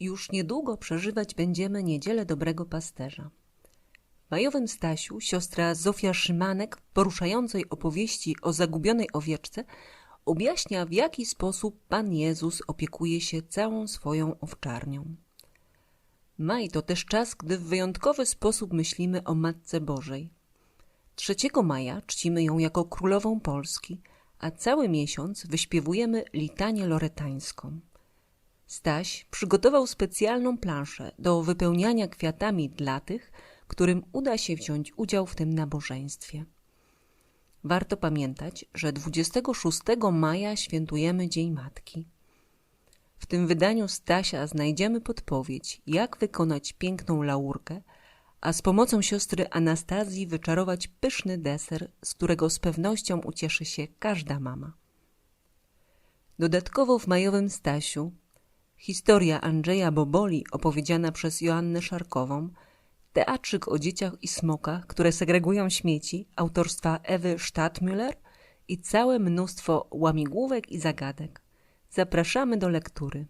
Już niedługo przeżywać będziemy Niedzielę Dobrego Pasterza. W majowym Stasiu siostra Zofia Szymanek poruszającej opowieści o zagubionej owieczce objaśnia, w jaki sposób Pan Jezus opiekuje się całą swoją owczarnią. Maj to też czas, gdy w wyjątkowy sposób myślimy o Matce Bożej. 3 maja czcimy ją jako królową Polski, a cały miesiąc wyśpiewujemy litanię loretańską. Staś przygotował specjalną planszę do wypełniania kwiatami dla tych, którym uda się wziąć udział w tym nabożeństwie. Warto pamiętać, że 26 maja świętujemy Dzień Matki. W tym wydaniu Stasia znajdziemy podpowiedź, jak wykonać piękną laurkę, a z pomocą siostry Anastazji wyczarować pyszny deser, z którego z pewnością ucieszy się każda mama. Dodatkowo w majowym Stasiu historia Andrzeja Boboli opowiedziana przez Joannę Szarkową, teatrzyk o dzieciach i smokach, które segregują śmieci autorstwa Ewy Stadtmüller i całe mnóstwo łamigłówek i zagadek. Zapraszamy do lektury.